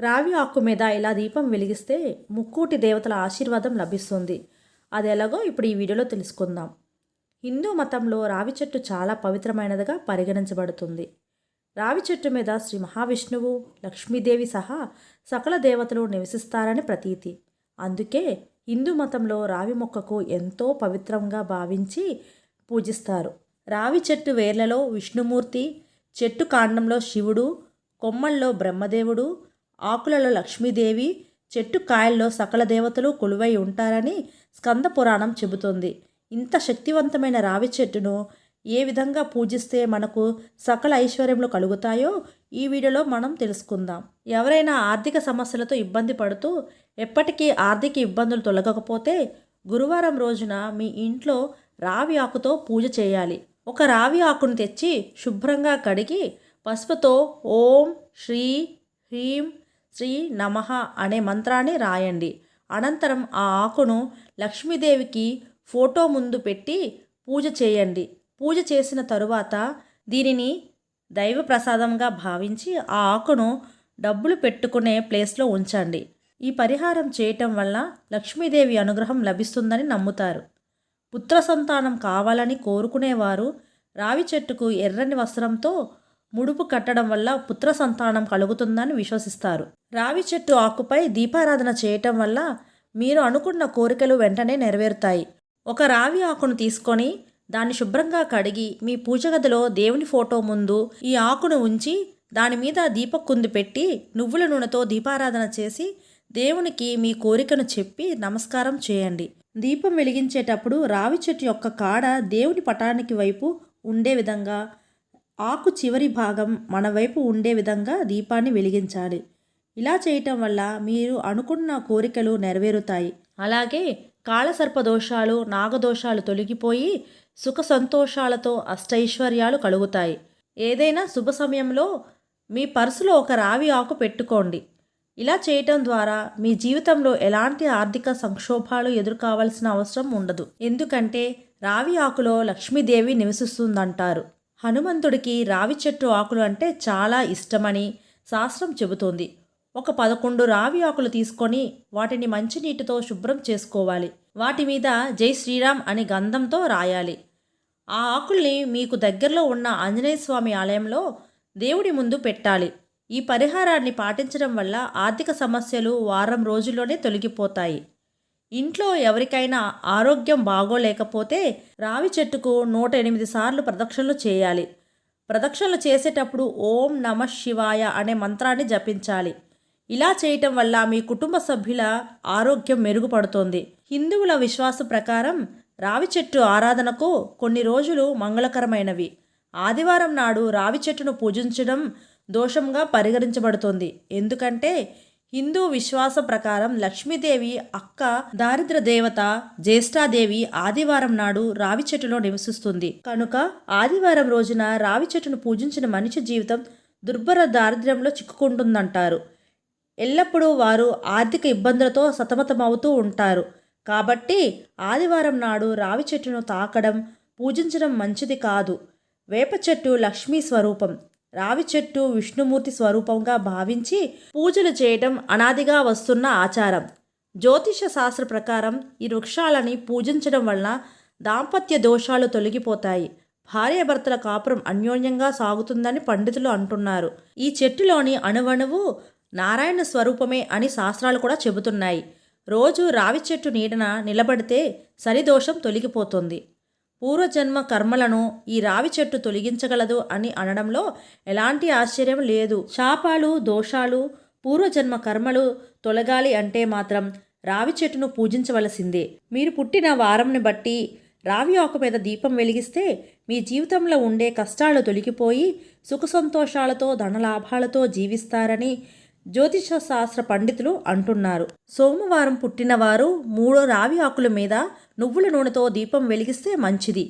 రావి ఆకు మీద ఇలా దీపం వెలిగిస్తే ముక్కోటి దేవతల ఆశీర్వాదం లభిస్తుంది. అది ఎలాగో ఇప్పుడు ఈ వీడియోలో తెలుసుకుందాం. హిందూ మతంలో రావి చెట్టు చాలా పవిత్రమైనదిగా పరిగణించబడుతుంది. రావి చెట్టు మీద శ్రీ మహావిష్ణువు లక్ష్మీదేవి సహా సకల దేవతలు నివసిస్తారని ప్రతీతి. అందుకే హిందూ మతంలో రావి మొక్కకు ఎంతో పవిత్రంగా భావించి పూజిస్తారు. రావి చెట్టు వేర్లలో విష్ణుమూర్తి చెట్టు కాండంలో శివుడు కొమ్మల్లో బ్రహ్మదేవుడు ఆకులలో లక్ష్మీదేవి చెట్టు కాయల్లో సకల దేవతలు కొలువై ఉంటారని స్కంద పురాణం చెబుతుంది. ఇంత శక్తివంతమైన రావి చెట్టును ఏ విధంగా పూజిస్తే మనకు సకల ఐశ్వర్యములు కలుగుతాయో ఈ వీడియోలో మనం తెలుసుకుందాం. ఎవరైనా ఆర్థిక సమస్యలతో ఇబ్బంది పడుతూ ఎప్పటికీ ఆర్థిక ఇబ్బందులు తొలగకపోతే గురువారం రోజున మీ ఇంట్లో రావి ఆకుతో పూజ చేయాలి. ఒక రావి ఆకును తెచ్చి శుభ్రంగా కడిగి పసుపుతో ఓం శ్రీ హ్రీం శ్రీ నమః అనే మంత్రాన్ని రాయండి. అనంతరం ఆ ఆకును లక్ష్మీదేవికి ఫోటో ముందు పెట్టి పూజ చేయండి. పూజ చేసిన తరువాత దీనిని దైవ ప్రసాదంగా భావించి ఆ ఆకును డబ్బులు పెట్టుకునే ప్లేస్లో ఉంచండి. ఈ పరిహారం చేయటం వల్ల లక్ష్మీదేవి అనుగ్రహం లభిస్తుందని నమ్ముతారు. పుత్ర సంతానం కావాలని కోరుకునేవారు రావి చెట్టుకు ఎర్రని వస్త్రంతో ముడుపు కట్టడం వల్ల పుత్ర సంతానం కలుగుతుందని విశ్వసిస్తారు. రావి చెట్టు ఆకుపై దీపారాధన చేయటం వల్ల మీరు అనుకున్న కోరికలు వెంటనే నెరవేరుతాయి. ఒక రావి ఆకును తీసుకొని దాన్ని శుభ్రంగా కడిగి మీ పూజ గదిలో దేవుని ఫోటో ముందు ఈ ఆకును ఉంచి దాని మీద దీపకుందు పెట్టి నువ్వుల నూనెతో దీపారాధన చేసి దేవునికి మీ కోరికను చెప్పి నమస్కారం చేయండి. దీపం వెలిగించేటప్పుడు రావి చెట్టు యొక్క కాడ దేవుని పటానికి వైపు ఉండే విధంగా ఆకు చివరి భాగం మన వైపు ఉండే విధంగా దీపాన్ని వెలిగించాలి. ఇలా చేయటం వల్ల మీరు అనుకున్న కోరికలు నెరవేరుతాయి. అలాగే కాళసర్పదోషాలు నాగదోషాలు తొలగిపోయి సుఖ సంతోషాలతో అష్టైశ్వర్యాలు కలుగుతాయి. ఏదైనా శుభ సమయంలో మీ పర్సులో ఒక రావి ఆకు పెట్టుకోండి. ఇలా చేయటం ద్వారా మీ జీవితంలో ఎలాంటి ఆర్థిక సంక్షోభాలు ఎదుర్కోవాల్సిన అవసరం ఉండదు. ఎందుకంటే రావి ఆకులో లక్ష్మీదేవి నివసిస్తుందంటారు. హనుమంతుడికి రావి చెట్టు ఆకులు అంటే చాలా ఇష్టమని శాస్త్రం చెబుతోంది. ఒక పదకొండు రావి ఆకులు తీసుకొని వాటిని మంచినీటితో శుభ్రం చేసుకోవాలి. వాటి మీద జై శ్రీరామ్ అని గంధంతో రాయాలి. ఆ ఆకుల్ని మీకు దగ్గరలో ఉన్న ఆంజనేయ స్వామి ఆలయంలో దేవుడి ముందు పెట్టాలి. ఈ పరిహారాన్ని పాటించడం వల్ల ఆర్థిక సమస్యలు వారం రోజుల్లోనే తొలగిపోతాయి. ఇంట్లో ఎవరికైనా ఆరోగ్యం బాగోలేకపోతే రావి చెట్టుకు నూట ఎనిమిది సార్లు ప్రదక్షిణలు చేయాలి. ప్రదక్షిణలు చేసేటప్పుడు ఓం నమ శివాయ అనే మంత్రాన్ని జపించాలి. ఇలా చేయటం వల్ల మీ కుటుంబ సభ్యుల ఆరోగ్యం మెరుగుపడుతుంది. హిందువుల విశ్వాస ప్రకారం రావి చెట్టు ఆరాధనకు కొన్ని రోజులు మంగళకరమైనవి. ఆదివారం నాడు రావి చెట్టును పూజించడం దోషంగా పరిగణించబడుతుంది. ఎందుకంటే హిందూ విశ్వాస ప్రకారం లక్ష్మీదేవి అక్క దారిద్ర దేవత జ్యేష్ఠాదేవి ఆదివారం నాడు రావి చెట్టులో నివసిస్తుంది. కనుక ఆదివారం రోజున రావి చెట్టును పూజించిన మనిషి జీవితం దుర్భర దారిద్ర్యంలో చిక్కుకుంటుందంటారు. ఎల్లప్పుడూ వారు ఆర్థిక ఇబ్బందులతో సతమతమవుతూ ఉంటారు. కాబట్టి ఆదివారం నాడు రావి చెట్టును తాకడం పూజించడం మంచిది కాదు. వేప చెట్టు లక్ష్మీ స్వరూపం. రావి చెట్టు విష్ణుమూర్తి స్వరూపంగా భావించి పూజలు చేయటం అనాదిగా వస్తున్న ఆచారం. జ్యోతిష శాస్త్ర ప్రకారం ఈ వృక్షాలని పూజించడం వలన దాంపత్య దోషాలు తొలగిపోతాయి. భార్యాభర్తల కాపురం అన్యోన్యంగా సాగుతుందని పండితులు అంటున్నారు. ఈ చెట్టులోని అణువణువు నారాయణ స్వరూపమే అని శాస్త్రాలు కూడా చెబుతున్నాయి. రోజు రావి చెట్టు నీడన నిలబడితే సరిదోషం తొలగిపోతుంది. పూర్వజన్మ కర్మలను ఈ రావి చెట్టు తొలగించగలదు అని అనడంలో ఎలాంటి ఆశ్చర్యం లేదు. శాపాలు దోషాలు పూర్వజన్మ కర్మలు తొలగాలి అంటే మాత్రం రావి చెట్టును పూజించవలసిందే. మీరు పుట్టిన వారంని బట్టి రావి ఆకు మీద దీపం వెలిగిస్తే మీ జీవితంలో ఉండే కష్టాలు తొలగిపోయి సుఖ సంతోషాలతో ధనలాభాలతో జీవిస్తారని జ్యోతిష శాస్త్ర పండితులు అంటున్నారు. సోమవారం పుట్టినవారు మూడో రావి ఆకుల మీద నువ్వుల నూనెతో దీపం వెలిగిస్తే మంచిది.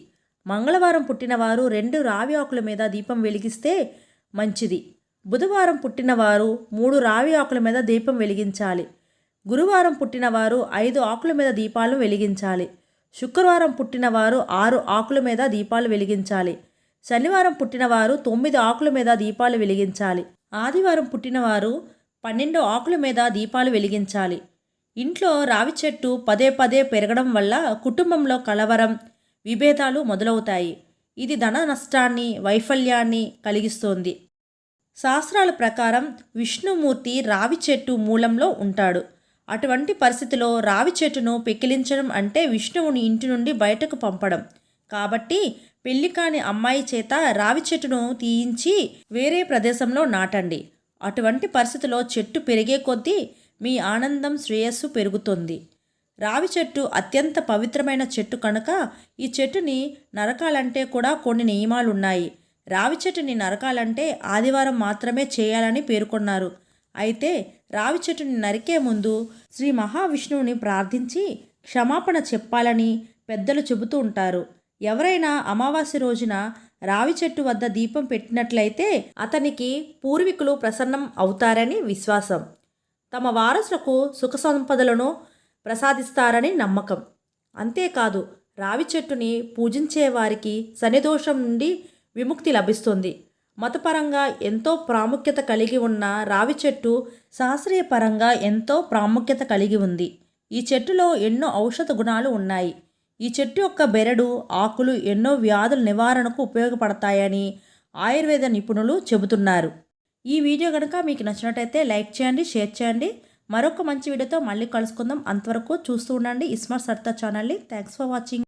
మంగళవారం పుట్టినవారు రెండు రావి ఆకుల మీద దీపం వెలిగిస్తే మంచిది. బుధవారం పుట్టినవారు మూడు రావి ఆకుల మీద దీపం వెలిగించాలి. గురువారం పుట్టినవారు ఐదు ఆకుల మీద దీపాలను వెలిగించాలి. శుక్రవారం పుట్టినవారు ఆరు ఆకుల మీద దీపాలు వెలిగించాలి. శనివారం పుట్టినవారు తొమ్మిది ఆకుల మీద దీపాలు వెలిగించాలి. ఆదివారం పుట్టినవారు పన్నెండు ఆకుల మీద దీపాలు వెలిగించాలి. ఇంట్లో రావి చెట్టు పదే పదే పెరగడం వల్ల కుటుంబంలో కలవరం విభేదాలు మొదలవుతాయి. ఇది ధన నష్టాన్ని వైఫల్యాన్ని కలిగిస్తోంది. శాస్త్రాల ప్రకారం విష్ణుమూర్తి రావి చెట్టు మూలంలో ఉంటాడు. అటువంటి పరిస్థితిలో రావి చెట్టును పెకిలించడం అంటే విష్ణువుని ఇంటి నుండి బయటకు పంపడం. కాబట్టి పెళ్ళి కాని అమ్మాయి చేత రావి చెట్టును తీయించి వేరే ప్రదేశంలో నాటండి. అటువంటి పరిస్థితిలో చెట్టు పెరిగే కొద్దీ మీ ఆనందం శ్రేయస్సు పెరుగుతుంది. రావి చెట్టు అత్యంత పవిత్రమైన చెట్టు కనుక ఈ చెట్టుని నరకాలంటే కూడా కొన్ని నియమాలున్నాయి. రావి చెట్టుని నరకాలంటే ఆదివారం మాత్రమే చేయాలని పేర్కొన్నారు. అయితే రావి చెట్టుని నరికే ముందు శ్రీ మహావిష్ణువుని ప్రార్థించి క్షమాపణ చెప్పాలని పెద్దలు చెబుతూ ఉంటారు. ఎవరైనా అమావాస్య రోజున రావి చెట్టు వద్ద దీపం పెట్టినట్లయితే అతనికి పూర్వీకులు ప్రసన్నం అవుతారని విశ్వాసం. తమ వారసులకు సుఖ సంపదలను ప్రసాదిస్తారని నమ్మకం. అంతేకాదు రావి చెట్టుని పూజించే వారికి శనిదోషం నుండి విముక్తి లభిస్తుంది. మతపరంగా ఎంతో ప్రాముఖ్యత కలిగి ఉన్న రావి చెట్టు శాస్త్రీయ పరంగా ఎంతో ప్రాముఖ్యత కలిగి ఉంది. ఈ చెట్టులో ఎన్నో ఔషధ గుణాలు ఉన్నాయి. ఈ చెట్టు యొక్క బెరడు ఆకులు ఎన్నో వ్యాధుల నివారణకు ఉపయోగపడతాయని ఆయుర్వేద నిపుణులు చెబుతున్నారు. ఈ వీడియో కనుక మీకు నచ్చినట్టయితే లైక్ చేయండి షేర్ చేయండి. మరొక మంచి వీడియోతో మళ్ళీ కలుసుకుందాం. అంతవరకు చూస్తూ ఉండండి. ఇస్మార్ట్ సర్తా ఛానల్ని. Thanks for watching.